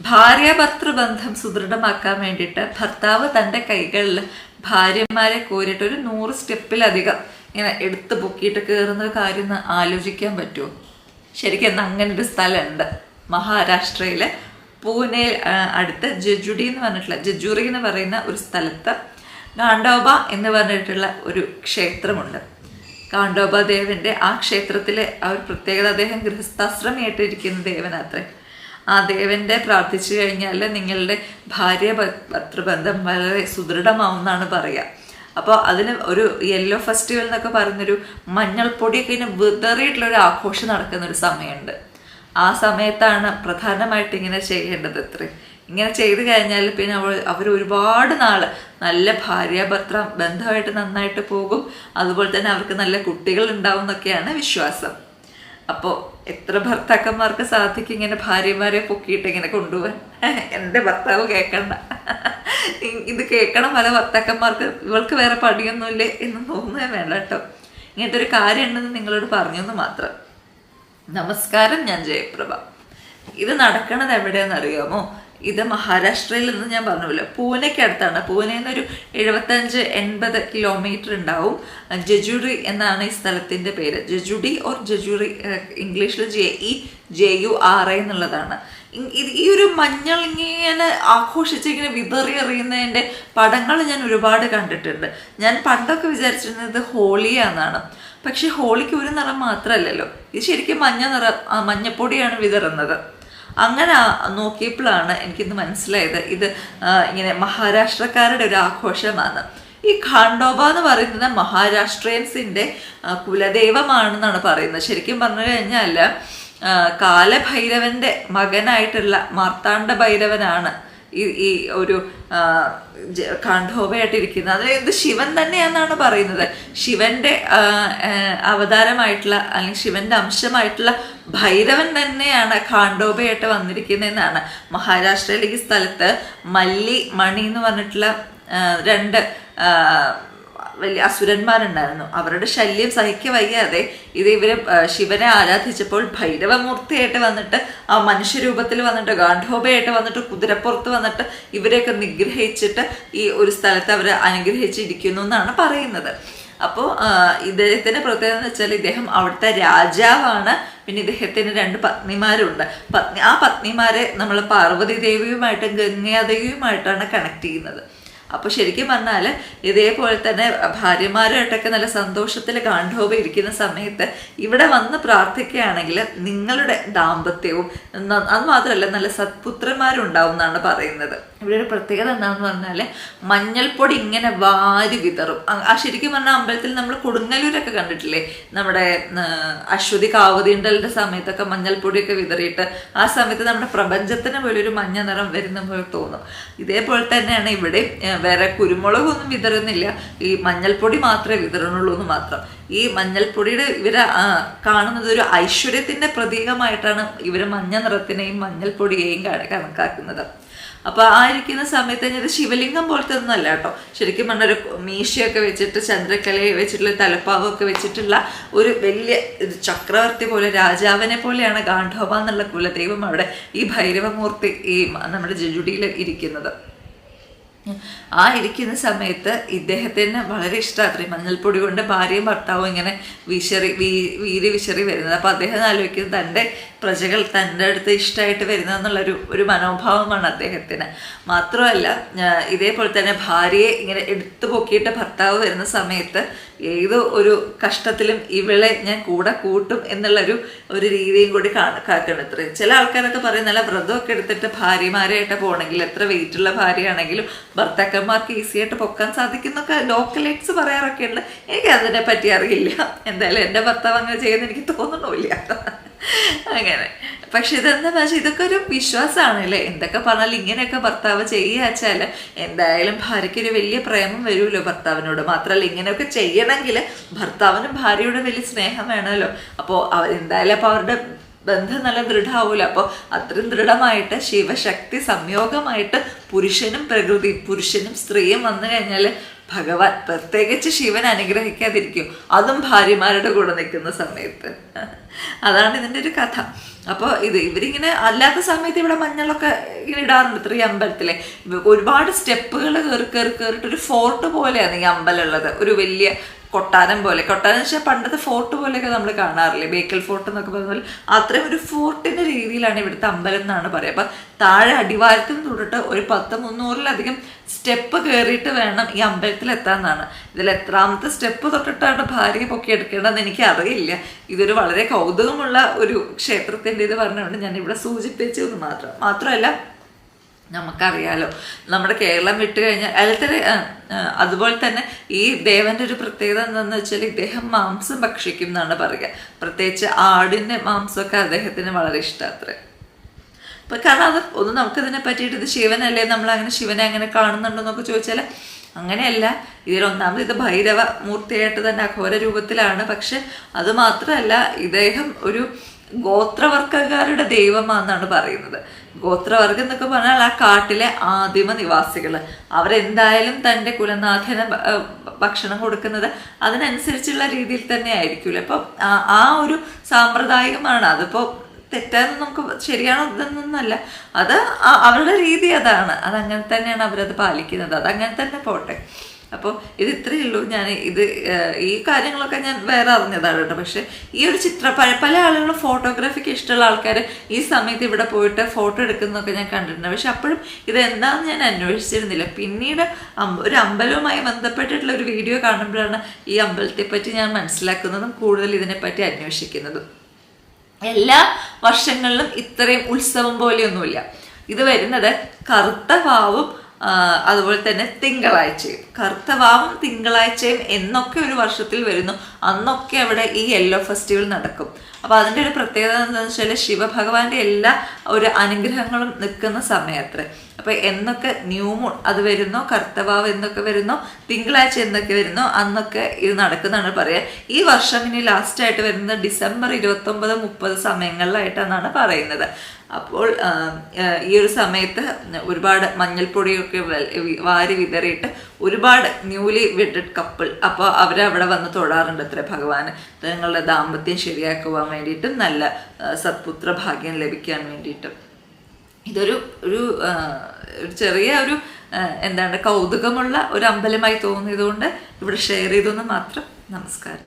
ഭാര്യാഭർത്തൃ ബന്ധം സുദൃഢമാക്കാൻ വേണ്ടിയിട്ട് ഭർത്താവ് തന്റെ കൈകളിൽ ഭാര്യമാരെ കോരിയിട്ട് ഒരു നൂറ് സ്റ്റെപ്പിലധികം ഇങ്ങനെ എടുത്ത് പൊക്കിയിട്ട് കയറുന്ന കാര്യം ഒന്ന് ആലോചിക്കാൻ പറ്റുമോ? ശരിക്കും എന്നാൽ അങ്ങനെ ഒരു സ്ഥലമുണ്ട്. മഹാരാഷ്ട്രയിലെ പൂനെ അടുത്ത് ജജുഡി എന്ന് പറഞ്ഞിട്ടുള്ള ജജുറി എന്ന് പറയുന്ന ഒരു സ്ഥലത്ത് കാണ്ടോബ എന്ന് പറഞ്ഞിട്ടുള്ള ഒരു ക്ഷേത്രമുണ്ട്. കാണ്ടോബ ദേവന്റെ ആ ക്ഷേത്രത്തിലെ ആ ഒരു പ്രത്യേകത അദ്ദേഹം ഗൃഹസ്ഥാശ്രമയായിട്ടിരിക്കുന്ന ദേവനത്രേ. ആ ദേവന്റെ പ്രാർത്ഥിച്ചു കഴിഞ്ഞാൽ നിങ്ങളുടെ ഭാര്യ ഭർത്തൃബന്ധം വളരെ സുദൃഢമാവുമെന്നാണ് പറയുക അപ്പോൾ അതിന് ഒരു യെല്ലോ ഫെസ്റ്റിവൽ എന്നൊക്കെ പറയുന്നൊരു മഞ്ഞൾപ്പൊടിയൊക്കെ ഇങ്ങനെ വിതറിയിട്ടുള്ള ഒരു ആഘോഷം നടക്കുന്ന ഒരു സമയമുണ്ട്. ആ സമയത്താണ് പ്രധാനമായിട്ട് ഇങ്ങനെ ചെയ്യേണ്ടത് അത്രേ ഇങ്ങനെ ചെയ്തു കഴിഞ്ഞാൽ പിന്നെ അവൾ അവർ ഒരുപാട് നാൾ നല്ല ഭാര്യ ഭർത്ത ബന്ധമായിട്ട് നന്നായിട്ട് പോകും. അതുപോലെ തന്നെ അവർക്ക് നല്ല കുട്ടികൾ ഉണ്ടാവും എന്നൊക്കെയാണ് വിശ്വാസം. അപ്പോൾ എത്ര ഭർത്താക്കന്മാർക്ക് സാധിക്കും ഇങ്ങനെ ഭാര്യമാരെ പൊക്കിയിട്ട് ഇങ്ങനെ കൊണ്ടുപോകാൻ? എന്റെ ഭർത്താവ് കേൾക്കണ്ട ഇത് കേൾക്കണം പല ഭർത്താക്കന്മാർക്ക്. ഇവൾക്ക് വേറെ പടിയൊന്നുമില്ലേ എന്ന് തോന്നുകയും വേണ്ട കേട്ടോ. ഇങ്ങനത്തെ ഒരു കാര്യം ഉണ്ടെന്ന് നിങ്ങളോട് പറഞ്ഞെന്ന് മാത്രം. നമസ്കാരം ഞാൻ ജയപ്രഭ. ഇത് നടക്കണത് എവിടെയാണെന്ന് അറിയാമോ? ഇത് മഹാരാഷ്ട്രയിൽ നിന്ന് ഞാൻ പറഞ്ഞല്ലോ. പൂനെക്ക് അടുത്താണ് പൂനെ നിന്ന് ഒരു എഴുപത്തഞ്ച് എൺപത് കിലോമീറ്റർ ഉണ്ടാവും. ജജുറി എന്നാണ് ഈ സ്ഥലത്തിന്റെ പേര്. ജജുഡി ഓർ ജജുറി ഇംഗ്ലീഷിൽ J E J U R A എന്നുള്ളതാണ്. ഈ ഒരു മഞ്ഞൾ ഇങ്ങനെ ആഘോഷിച്ച് ഇങ്ങനെ വിതറി എറിയുന്നതിന്റെ പടങ്ങൾ ഞാൻ ഒരുപാട് കണ്ടിട്ടുണ്ട്. ഞാൻ പണ്ടൊക്കെ വിചാരിച്ചിരുന്നത് ഹോളിയാന്നാണ്. പക്ഷേ ഹോളിക്ക് ഒരു നിറം മാത്രമല്ലല്ലോ ഇത് ശരിക്കും മഞ്ഞ നിറം മഞ്ഞപ്പൊടിയാണ് വിതറുന്നത്. അങ്ങനെ നോക്കിയപ്പോഴാണ് എനിക്കിന്ന് മനസ്സിലായത് ഇത് ഇങ്ങനെ മഹാരാഷ്ട്രക്കാരുടെ ഒരു ആഘോഷമാണ്. ഈ ഖാണ്ഡോബ എന്ന് പറയുന്നത് മഹാരാഷ്ട്രിയൻസിന്റെ കുലദൈവമാണെന്നാണ് പറയുന്നത്. ശരിക്കും പറഞ്ഞു കഴിഞ്ഞാൽ കാലഭൈരവന്റെ മകനായിട്ടുള്ള മാർത്താണ്ഡ ഭൈരവനാണ് ഈ ഈ ഒരു ഖാണ്ഡോബയായിട്ടിരിക്കുന്നത് അത് ഇത് ശിവൻ തന്നെയാണെന്നാണ് പറയുന്നത്. ശിവന്റെ അവതാരമായിട്ടുള്ള അല്ലെങ്കിൽ ശിവന്റെ അംശമായിട്ടുള്ള ഭൈരവൻ തന്നെയാണ് കാണ്ഡോപയായിട്ട് വന്നിരിക്കുന്നതെന്നാണ്. മഹാരാഷ്ട്രയിലെ ഈ സ്ഥലത്ത് മല്ലി മണി എന്ന് പറഞ്ഞിട്ടുള്ള രണ്ട് വലിയ അസുരന്മാരുണ്ടായിരുന്നു. അവരുടെ ശല്യം സഹിക്ക വയ്യാതെ ഇത് ഇവർ ശിവനെ ആരാധിച്ചപ്പോൾ ഭൈരവമൂർത്തിയായിട്ട് വന്നിട്ട് ആ മനുഷ്യരൂപത്തിൽ വന്നിട്ട് ഗാന്ധോബയായിട്ട് വന്നിട്ട് കുതിരപ്പുറത്ത് വന്നിട്ട് ഇവരെയൊക്കെ നിഗ്രഹിച്ചിട്ട് ഈ ഒരു സ്ഥലത്ത് അവർ അനുഗ്രഹിച്ചിരിക്കുന്നു എന്നാണ് പറയുന്നത്. അപ്പോൾ ഇദ്ദേഹത്തിന്റെ പ്രത്യേകത എന്ന് വെച്ചാൽ ഇദ്ദേഹം അവിടുത്തെ രാജാവാണ്. പിന്നെ ഇദ്ദേഹത്തിന് രണ്ട് പത്നിമാരുണ്ട്. പത്നി ആ പത്നിമാരെ നമ്മൾ പാർവതി ദേവിയുമായിട്ടും ഗംഗാദേവിയുമായിട്ടാണ് കണക്ട് ചെയ്യുന്നത്. അപ്പോൾ ശരിക്കും പറഞ്ഞാൽ ഇതേപോലെ തന്നെ ഭാര്യമാരുമായിട്ടൊക്കെ നല്ല സന്തോഷത്തിൽ ഗാന്ധോബ ഇരിക്കുന്ന സമയത്ത് ഇവിടെ വന്ന് പ്രാർത്ഥിക്കുകയാണെങ്കിൽ നിങ്ങളുടെ ദാമ്പത്യവും അത് മാത്രമല്ല നല്ല സത്പുത്രന്മാരും ഉണ്ടാവും എന്നാണ് പറയുന്നത്. ഇവിടെ ഒരു പ്രത്യേകത എന്താണെന്ന് പറഞ്ഞാൽ മഞ്ഞൾപ്പൊടി ഇങ്ങനെ വാരി വിതറും. ആ ശരിക്കും പറഞ്ഞാൽ അമ്പലത്തിൽ നമ്മൾ കൊടുങ്ങല്ലൂരൊക്കെ കണ്ടിട്ടില്ലേ? നമ്മുടെ അശ്വതി കാവതിണ്ടലിന്റെ സമയത്തൊക്കെ മഞ്ഞൾപ്പൊടിയൊക്കെ വിതറിയിട്ട് ആ സമയത്ത് നമ്മുടെ പ്രപഞ്ചത്തിന് പോലെ ഒരു മഞ്ഞ നിറം വരുന്ന പോലെ തോന്നും. ഇതേപോലെ തന്നെയാണ് ഇവിടെ വേറെ കുരുമുളകൊന്നും വിതറുന്നില്ല. ഈ മഞ്ഞൾപ്പൊടി മാത്രമേ വിതരണുള്ളൂ എന്ന് മാത്രം. ഈ മഞ്ഞൾപ്പൊടിയുടെ ഇവരെ കാണുന്നത് ഒരു ഐശ്വര്യത്തിന്റെ പ്രതീകമായിട്ടാണ് ഇവർ മഞ്ഞ നിറത്തിനെയും മഞ്ഞൾപ്പൊടിയെയും കാണ- കണക്കാക്കുന്നത്. അപ്പൊ ആ ഇരിക്കുന്ന സമയത്ത് ഞാൻ ശിവലിംഗം പോലത്തെ ഒന്നും അല്ല കേട്ടോ. ശരിക്കും പറഞ്ഞൊരു മീശയൊക്കെ വെച്ചിട്ട് ചന്ദ്രക്കലയെ വെച്ചിട്ടുള്ള തലപ്പാവൊക്കെ വെച്ചിട്ടുള്ള ഒരു വലിയ ചക്രവർത്തി പോലെ രാജാവിനെ പോലെയാണ് ഗാന്ധോബ എന്നുള്ള കുലദൈവം അവിടെ ഈ ഭൈരവമൂർത്തി ഈ നമ്മുടെ ജുഡിയിൽ ഇരിക്കുന്നത്. ആ ഇരിക്കുന്ന സമയത്ത് ഇദ്ദേഹത്തിന് വളരെ ഇഷ്ടമാത്രേ മഞ്ഞൾപ്പൊടി കൊണ്ട് ഭാര്യയും ഭർത്താവും ഇങ്ങനെ വിശറി വീ വീരി വിശറി വരുന്നത്. അപ്പോൾ അദ്ദേഹം ആലോചിക്കുന്നത് തന്റെ പ്രജകൾ തന്റെ അടുത്ത് ഇഷ്ടമായിട്ട് വരുന്നതെന്നുള്ളൊരു ഒരു മനോഭാവമാണ് അദ്ദേഹത്തിന്. മാത്രമല്ല ഇതേപോലെ തന്നെ ഭാര്യയെ ഇങ്ങനെ എടുത്തു പൊക്കിയിട്ട് ഭർത്താവ് വരുന്ന സമയത്ത് ഏതോ ഒരു കഷ്ടത്തിലും ഇവളെ ഞാൻ കൂടെ കൂട്ടും എന്നുള്ളൊരു ഒരു രീതിയും കൂടി കാക്കണം ഇത്രയും ചില ആൾക്കാരൊക്കെ പറയും നല്ല വ്രതമൊക്കെ എടുത്തിട്ട് ഭാര്യമാരായിട്ട് പോകണമെങ്കിൽ എത്ര വെയിറ്റുള്ള ഭാര്യയാണെങ്കിലും ഭർത്താക്കന്മാർക്ക് ഈസി ആയിട്ട് പൊക്കാൻ സാധിക്കുന്നൊക്കെ ലോക്കലേറ്റ്സ് പറയാറൊക്കെ ഉണ്ട് എനിക്ക് അതിനെ പറ്റി അറിയില്ല. എന്തായാലും എന്റെ ഭർത്താവ് അങ്ങനെ ചെയ്യുന്ന എനിക്ക് തോന്നണില്ല അങ്ങനെ. പക്ഷെ ഇതെന്താ വെച്ചാൽ ഇതൊക്കെ ഒരു വിശ്വാസമാണ് അല്ലേ? എന്തൊക്കെ പറഞ്ഞാലും ഇങ്ങനെയൊക്കെ ഭർത്താവ് ചെയ്യുക വെച്ചാൽ എന്തായാലും ഭാര്യയ്ക്ക് ഒരു വലിയ പ്രേമം വരുമല്ലോ ഭർത്താവിനോട്. മാത്രമല്ല ഇങ്ങനെയൊക്കെ ചെയ്യണമെങ്കിൽ ഭർത്താവിനും ഭാര്യയോട് വലിയ സ്നേഹം വേണമല്ലോ. അപ്പോൾ എന്തായാലും അപ്പോൾ അവരുടെ ബന്ധം നല്ല ദൃഢമാവൂല? അപ്പോൾ അത്രയും ദൃഢമായിട്ട് ശിവശക്തി സംയോഗമായിട്ട് പുരുഷനും പ്രകൃതി പുരുഷനും സ്ത്രീയും വന്നു കഴിഞ്ഞാൽ ഭഗവാൻ പ്രത്യേകിച്ച് ശിവൻ അനുഗ്രഹിക്കാതിരിക്കും. അതും ഭാര്യമാരുടെ കൂടെ നിൽക്കുന്ന സമയത്ത്. അതാണ് ഇതിന്റെ ഒരു കഥ. അപ്പോൾ ഇത് ഇവരിങ്ങനെ അല്ലാത്ത സമയത്ത് ഇവിടെ മഞ്ഞളൊക്കെ ഇങ്ങനെ ഇടാറുണ്ട്. ഇത്ര ഈ അമ്പലത്തിലെ. ഒരുപാട് സ്റ്റെപ്പുകൾ കയറി കയറി കയറിയിട്ട് ഒരു ഫോർട്ട് പോലെയാണ് ഈ അമ്പലമുള്ളത് ഒരു വലിയ കൊട്ടാരം പോലെ. കൊട്ടാരം വെച്ചാൽ പണ്ടത്തെ ഫോർട്ട് പോലെയൊക്കെ നമ്മൾ കാണാറില്ലേ? ബേക്കൽ ഫോർട്ട് എന്നൊക്കെ പറഞ്ഞാൽ അത്രയും ഒരു ഫോർട്ടിന്റെ രീതിയിലാണ് ഇവിടുത്തെ അമ്പലം എന്നാണ് പറയുക. അപ്പം താഴെ അടിവാരത്തിൽ തൊട്ടിട്ട് ഒരു പത്ത് മുന്നൂറിലധികം സ്റ്റെപ്പ് കയറിയിട്ട് വേണം ഈ അമ്പലത്തിൽ എത്താന്നാണ്. ഇതിൽ എത്രാമത്തെ സ്റ്റെപ്പ് തൊട്ടിട്ടാണ് ഭാര്യയെ പൊക്കിയെടുക്കേണ്ടതെന്ന് എനിക്ക് അറിയില്ല ഇതൊരു വളരെ കൗതുകമുള്ള ഒരു ക്ഷേത്രത്തിന്റെ ഇത് പറഞ്ഞുകൊണ്ട് ഞാൻ ഇവിടെ സൂചിപ്പിച്ചു എന്ന് മാത്രം. മാത്രമല്ല നമുക്കറിയാലോ. നമ്മുടെ കേരളം വിട്ടു കഴിഞ്ഞാൽ അതിലത്തെ അതുപോലെ തന്നെ ഈ ദേവന്റെ ഒരു പ്രത്യേകത എന്താണെന്ന് വെച്ചാൽ ഇദ്ദേഹം മാംസം ഭക്ഷിക്കും എന്നാണ് പറയുക. പ്രത്യേകിച്ച് ആടിന്റെ മാംസമൊക്കെ അദ്ദേഹത്തിന് വളരെ ഇഷ്ടമാത്ര അപ്പം കാരണം അത് ഒന്ന് നമുക്കിതിനെ പറ്റിയിട്ട് ഇത് ശിവനല്ലേ നമ്മൾ അങ്ങനെ ശിവനെ അങ്ങനെ കാണുന്നുണ്ടോ എന്നൊക്കെ ചോദിച്ചാൽ അങ്ങനെയല്ല. ഇതിൽ ഒന്നാമത് ഇത് ഭൈരവ മൂർത്തിയായിട്ട് തന്നെ അഘോര രൂപത്തിലാണ്. പക്ഷെ അത് മാത്രമല്ല ഇദ്ദേഹം ഒരു ഗോത്രവർഗക്കാരുടെ ദൈവമാണെന്നാണ് പറയുന്നത്. ഗോത്രവർഗം എന്നൊക്കെ പറഞ്ഞാൽ ആ കാട്ടിലെ ആദിമ നിവാസികൾ അവരെന്തായാലും തന്റെ കുലനാഥന് ഭക്ഷണം കൊടുക്കുന്നത് അതിനനുസരിച്ചുള്ള രീതിയിൽ തന്നെ ആയിരിക്കുമല്ലോ അപ്പം ആ ഒരു സാമ്പ്രദായികമാണ്. അതിപ്പോൾ തെറ്റാന്ന് നമുക്ക് ശരിയാണോ ഇതെന്നൊന്നല്ല അത് അവരുടെ രീതി അതാണ്. അതങ്ങനെ തന്നെയാണ് അവരത് പാലിക്കുന്നത്. അതങ്ങനെ തന്നെ പോട്ടെ. അപ്പോൾ ഇത് ഇത്രയേ ഉള്ളൂ. ഞാൻ ഇത് ഈ കാര്യങ്ങളൊക്കെ ഞാൻ വേറെ അറിഞ്ഞതാണ് കേട്ടോ. പക്ഷേ ഈ ഒരു ചിത്ര പല പല ആളുകളും ഫോട്ടോഗ്രാഫിക്ക് ഇഷ്ടമുള്ള ആൾക്കാർ ഈ സമയത്ത് ഇവിടെ പോയിട്ട് ഫോട്ടോ എടുക്കുന്നതൊക്കെ ഞാൻ കണ്ടിട്ടുണ്ട്. പക്ഷെ അപ്പോഴും ഇത് ഞാൻ അന്വേഷിച്ചിരുന്നില്ല. പിന്നീട് ഒരു അമ്പലവുമായി ബന്ധപ്പെട്ടിട്ടുള്ള ഒരു വീഡിയോ കാണുമ്പോഴാണ് ഈ അമ്പലത്തെ പറ്റി ഞാൻ മനസ്സിലാക്കുന്നതും കൂടുതൽ ഇതിനെപ്പറ്റി അന്വേഷിക്കുന്നതും. എല്ലാ വർഷങ്ങളിലും ഇത്രയും ഉത്സവം പോലെയൊന്നുമില്ല. ഇത് വരുന്നത് കറുത്ത വാവും അതുപോലെ തന്നെ തിങ്കളാഴ്ചയും. കറുത്ത വാവും തിങ്കളാഴ്ചയും എന്നൊക്കെ ഒരു വർഷത്തിൽ വരുന്നു. അന്നൊക്കെ അവിടെ ഈ യെല്ലോ ഫെസ്റ്റിവൽ നടക്കും. അപ്പോൾ അതിന്റെ ഒരു പ്രത്യേകത എന്താണെന്ന് വെച്ചാൽ ശിവഭഗവാന്റെ എല്ലാ ഒരു അനുഗ്രഹങ്ങളും നിൽക്കുന്ന സമയത്ത്. അപ്പോൾ എന്നൊക്കെ ന്യൂമൂൺ അത് വരുന്നോ കർത്തവാവ് എന്നൊക്കെ വരുന്നോ തിങ്കളാഴ്ച എന്നൊക്കെ വരുന്നോ അന്നൊക്കെ ഇത് നടക്കുന്നതാണ് പറയുക ഈ വർഷം ഇനി ലാസ്റ്റായിട്ട് വരുന്നത് ഡിസംബർ ഇരുപത്തൊമ്പത് മുപ്പത് സമയങ്ങളിലായിട്ടാണ് പറയുന്നത്. അപ്പോൾ ഈ ഒരു സമയത്ത് ഒരുപാട് മഞ്ഞൾപ്പൊടിയൊക്കെ വാരി വിതറിയിട്ട് ഒരുപാട് ന്യൂലി വെഡഡ് കപ്പിൾ അപ്പോൾ അവരവിടെ വന്ന് തൊടാറുണ്ട് അത്ര ഭഗവാൻ തങ്ങളുടെ ദാമ്പത്യം ശരിയാക്കുവാൻ വേണ്ടിയിട്ടും നല്ല സത്പുത്ര ഭാഗ്യം ലഭിക്കാൻ വേണ്ടിയിട്ടും. ഇതൊരു ഒരു ഒരു ചെറിയ ഒരു എന്താണ് കൗതുകമുള്ള ഒരു അമ്പലമായി തോന്നിയതുകൊണ്ട് ഇവിടെ ഷെയർ ചെയ്തെന്ന് മാത്രം നമസ്കാരം.